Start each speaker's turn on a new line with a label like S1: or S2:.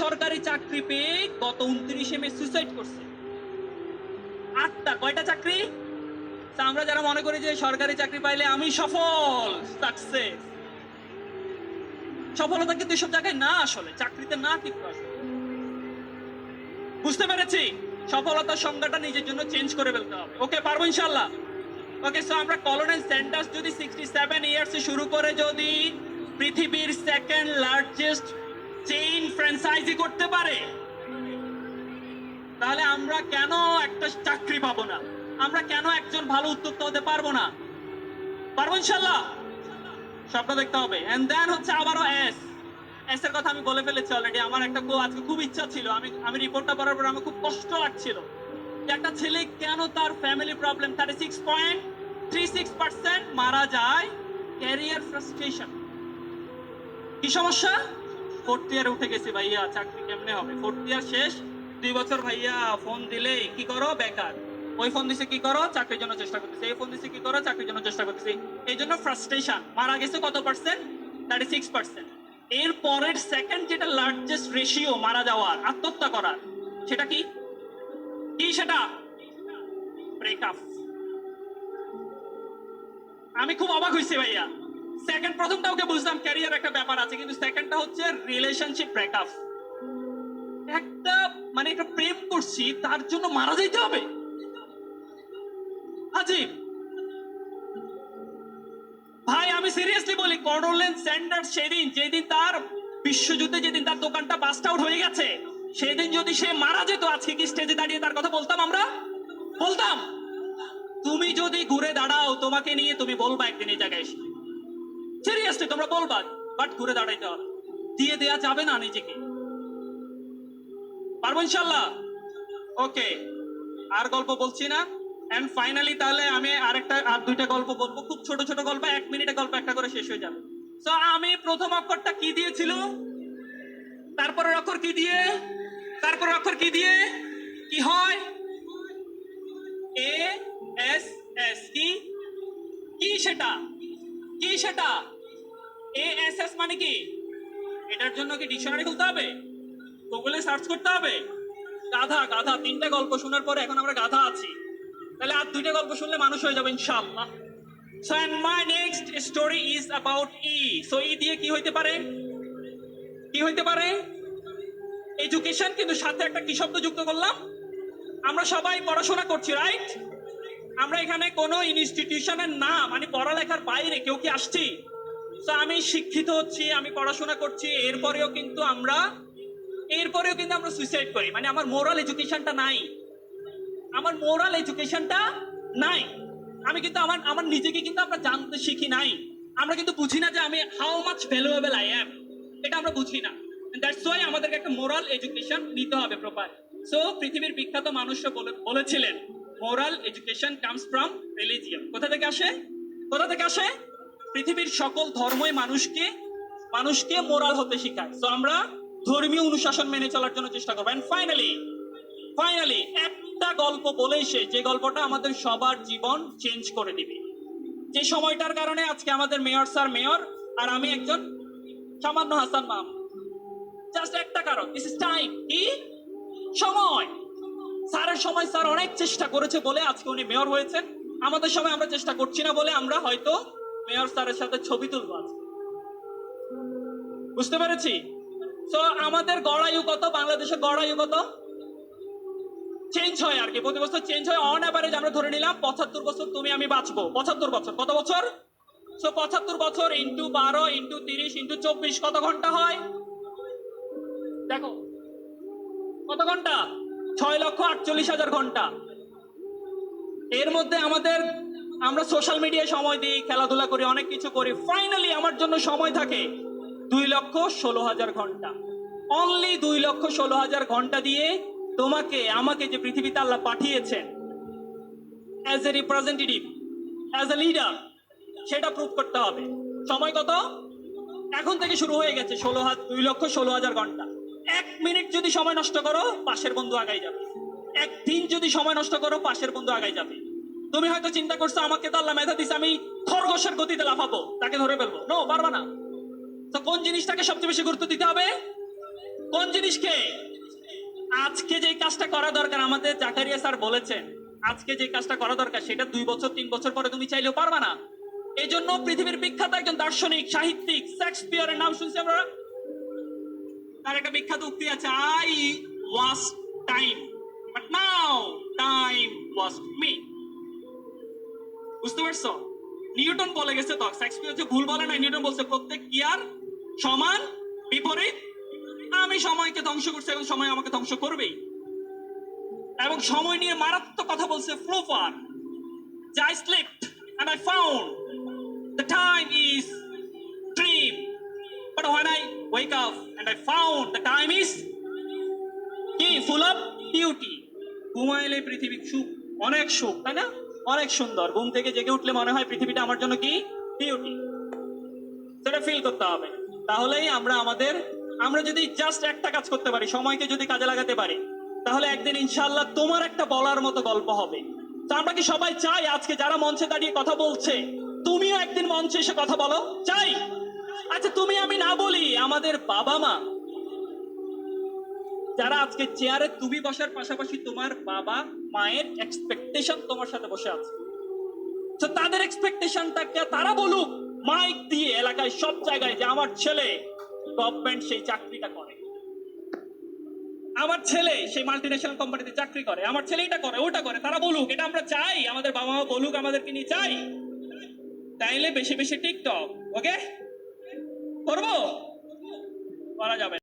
S1: সরকারি চাকরি পেয়ে গত উনত্রিশে মে সুইসাইড করছে। আটটা, কয়টা চাকরি? আমরা যারা মনে করি যে সরকারি চাকরি পাইলে আমি সফল সাকসেস সফলতা কিন্তু এসব জায়গায় না আসলে, চাকরিতে না আসলে। বুঝতে পেরেছি? সফলতার সংজ্ঞাটা নিজের জন্য চেঞ্জ করে ফেলতে হবে। ওকে, পারব ইনশাল্লাহ ওকে সো আমরা কলোনাল সেন্টার্স যদি সিক্সটি সেভেন ইয়ার্সে শুরু করে যদি পৃথিবীর সেকেন্ড লার্জেস্ট চেইন ফ্র্যাঞ্চাইজি করতে পারে? তাহলে আমরা কেন একটা চাকরি পাবো না? আমরা কেন একজন ভালো উদ্যোক্তা হতে পারব না? পারব ইনশাল্লাহ স্বপ্ন দেখতে হবে। এন্ড দেন হচ্ছে আবারও এস এস এর কথা আমি বলে ফেলেছি অলরেডি আমার একটা আজকে খুব ইচ্ছা ছিল। আমি আমি রিপোর্টটা পড়ার পর আমার খুব কষ্ট লাগছিল। একটা ছেলে কেন তার family problem thirty six point three six percent মারা যায় ক্যারিয়ার ফ্রাস্ট্রেশন কি সমস্যা? ফোর্থ ইয়ারে উঠে গেছি ভাইয়া, চাকরি কেমনে হবে? ফোর্থ ইয়ার শেষ, দুই বছর ভাইয়া ফোন দিলেই, কি করো, বেকার? ওই ফোন দিছে, কি করো, চাকরির জন্য চেষ্টা করতেছে। এই ফোন দিছে, কি করো, চাকরির জন্য চেষ্টা করতেছি। এই জন্য ফ্রাস্ট্রেশন মারা গেছে কত পার্সেন্ট থার্টি সিক্স পার্সেন্ট এর পরের সেকেন্ড যেটা লার্জেস্ট রেশিও মারা যাওয়ার, আত্মহত্যা করার, সেটা কি? কি সেটা? ব্রেকআপ আমি খুব অবাক হয়েছি ভাইয়া। সেকেন্ড প্রথমটা ওকে বুঝলাম ক্যারিয়ার একটা ব্যাপার আছে, কিন্তু সেকেন্ডটা হচ্ছে রিলেশনশিপ ব্রেকআপ একটা মানে একটা প্রেম করছি, তার জন্য মারা যেতে হবে। আজিব ভাই, আমি সিরিয়াসলি বলি কর্নোলেন স্যান্ডার্স সেদিন, যেদিন তার বিশ্বযুদ্ধে, যেদিন তার দোকানটা বাস্ট আউট হয়ে গেছে, সেদিন যদি সে মারা যেত আজকে কি স্টেজে দাঁড়িয়ে তার কথা বলতাম আমরা? বলতাম। তুমি যদি ঘুরে দাঁড়াও, তোমাকে নিয়ে তুমি বলবা একদিন এই জায়গায় এসে। সিরিয়াসলি তোমরা বলবা বাট ঘুরে দাঁড়াইতে হবে। দিয়ে দেয়া যাবে না নিজেকে। পারব ইনশাল্লাহ ওকে আর গল্প বলছি না। এন্ড ফাইনালি তাহলে আমি আরেকটা, আর দুইটা গল্প বলব। খুব ছোট ছোট গল্প, এক মিনিটে গল্প একটা করে শেষ হয়ে যাবে। তো আমি প্রথম অক্ষরটা কি দিয়েছিল? তারপরের অক্ষর কি দিয়ে? তারপরের অক্ষর কি দিয়ে? কি হয়? এ এস এস কি? কি সেটা? কি সেটা? এ এস এস মানে কি? এটার জন্য কি ডিকশনারি খুলতে হবে? গুগলে সার্চ করতে হবে? গাধা গাধা, তিনটা গল্প শোনার পরে এখন আমরা গাধা আছি। তাহলে আর দুইটা গল্প শুনলে মানুষ হয়ে যাবে ইনশাআল্লাহ। So and my next story is about ই সো ই দিয়ে কি হইতে পারে? কি হইতে পারে? এডুকেশন কিন্তু সাথে একটা কি শব্দ যুক্ত করলাম? আমরা সবাই পড়াশোনা করছি রাইট আমরা এখানে কোনো ইনস্টিটিউশনের না মানে পড়ালেখার বাইরে কেউ কি আসছি? তো আমি শিক্ষিত হচ্ছি, আমি পড়াশোনা করছি, এরপরেও কিন্তু আমরা, এরপরেও কিন্তু আমরা সুইসাইড করি। মানে আমার মোরাল এডুকেশনটা নাই। আমার মোরাল এডুকেশনটা নাই। আমি কিন্তু আমার আমার নিজেকে কিন্তু আমরা জানতে শিখি নাই। আমরা কিন্তু বুঝি না যে আমি how much valuable I am এটা আমরা বুঝি না। দ্যাটস ওয়াই আমাদেরকে একটা মোরাল এডুকেশন নিতে হবে প্রপার সো পৃথিবীর বিখ্যাত মানুষরা বলে- বলেছিলেন moral education comes from religion কোথা থেকে আসে? কোথা থেকে আসে? পৃথিবীর সকল ধর্মই মানুষকে মানুষকে মোরাল হতে শেখায়। তো আমরা ধর্মীয় অনুশাসন মেনে চলার জন্য চেষ্টা করব। এন্ড ফাইনালি ফাইনালি একটা গল্প বলেই সে যে গল্পটা আমাদের সবার জীবন চেঞ্জ করে দিবে। যে সময়টার কারণে আজকে আমাদের মেয়র স্যার মেয়র আর আমি একজন সামান্য হাসান মাম। জাস্ট একটা কারণ দিস ইজ টাইম কি? সময়। স্যারের সময় স্যার অনেক চেষ্টা করেছে বলে আজকে উনি মেয়র হয়েছেন। আমাদের সময় আমরা চেষ্টা করছি না বলে আমরা হয়তো মেয়র স্যারের সাথে ছবি তুলবো বুঝতে পেরেছি? তো আমাদের গড়ায়ু কত? বাংলাদেশের গড়ায়ু কত? চেঞ্জ হয় আর কি, প্রতি বছর চেঞ্জ হয়। অন অ্যাভারেজ আমরা ধরে নিলাম পঁচাত্তর বছর তুমি আমি বাঁচবো। পঁচাত্তর বছর, কত বছর? সো পঁচাত্তর বছর ইন্টু বারো ইন্টু তিরিশ ইন্টু চব্বিশ, কত ঘণ্টা হয়? দেখো, কত ঘণ্টা? ছয় লক্ষ আটচল্লিশ হাজার ঘণ্টা। এর মধ্যে আমাদের আমরা সোশ্যাল মিডিয়ায় সময় দিই, খেলাধুলা করি, অনেক কিছু করি। ফাইনালি আমার জন্য সময় থাকে দুই লক্ষ ষোলো হাজার ঘণ্টা। অনলি দুই লক্ষ ষোলো হাজার ঘণ্টা দিয়ে তোমাকে, আমাকে যে পৃথিবীতে আল্লাহ পাঠিয়েছেন as a representative as a leader সেটা প্রুভ করতে হবে। সময় কত? এখন থেকে শুরু হয়ে গেছে ষোলো হাজার দুই লক্ষ ষোলো হাজার ঘণ্টা। এক মিনিট যদি সময় নষ্ট করো, পাশের বন্ধু আগাই যাবে। একদিন যদি সময় নষ্ট করো, পাশের বন্ধু আগাই যাবে। তুমি হয়তো চিন্তা করছ, আমাকে তো আল্লাহ মেধা দিছে, আমি খরগোশের গতিতে লাফাবো। তাকে ধরে ফেলব। নো পারবা না। তো কোন জিনিসটাকে সবচেয়ে বেশি গুরুত্ব দিতে হবে? কোন জিনিসকে? আজকে যে কাজটা করা দরকার, আমাদের জাকারিয়া স্যার বলেছেন, আজকে যে কাজটা করা দরকার, সেটা দুই বছর, তিন বছর পরে তুমি চাইলেও পারবা না। এই জন্য পৃথিবীর বিখ্যাত একজন দার্শনিক, সাহিত্যিক, শেক্সপিয়ারের নাম শুনছি আমরা। তার একটা বিখ্যাত উক্তি আছে I was time but now time was me বুঝতে পারছ? নিউটন বলে গেছে তো, শেক্সপিয়ার যে ভুল বলে না নিউটন বলছে প্রত্যেক ক্রিয়ার সমান, বিপরীত। আমি সময়কে ধ্বংস করছি এবং সময় আমাকে ধ্বংস করবেই। এবং সময় নিয়ে মারাত্মক কথা বলছে ফ্লোফার যে I slipped and I found the time is dream but when I wake up and I found the time is কি? ফুল অফ বিউটি ঘুমাইলে পৃথিবী সুখ, অনেক সুখ, তাই না? অনেক সুন্দর। ঘুম থেকে জেগে উঠলে মনে হয় পৃথিবীটা আমার জন্য কি? বিউটি সেটা ফিল করতে হবে। তাহলেই আমরা আমাদের, আমরা যদি জাস্ট একটা কাজ করতে পারি, সময়কে যদি কাজে লাগাতে পারি, তাহলে একদিন ইনশাল্লাহ তোমার একটা বলার মতো গল্প হবে। তো আমরা কি সবাই চাই আজকে যারা মঞ্চে দাঁড়িয়ে কথা বলছে, তুমিও একদিন মঞ্চে এসে কথা বলো? চাই? আচ্ছা তুমি আমি না বলি, আমাদের বাবা মা যারা আজকে চেয়ারে তুমি বসার পাশাপাশি তোমার বাবা, মায়ের এক্সপেকটেশন তোমার সাথে বসে আছে। তো তাদের এক্সপেকটেশনটাকে তারা বলুক মাইক দিয়ে এলাকায় সব জায়গায় যে আমার ছেলে গভর্নমেন্ট সেই চাকরিটা করে। আমার ছেলে সেই মাল্টি ন্যাশনাল কোম্পানিতে চাকরি করে। আমার ছেলে এটা করে, ওটা করে, তারা বলুক, এটা আমরা চাই, আমাদের বাবা মা বলুক আমাদেরকে নিয়ে চাই। তাইলে বেশি বেশি টিকটক ওকে করব? করা যাবে।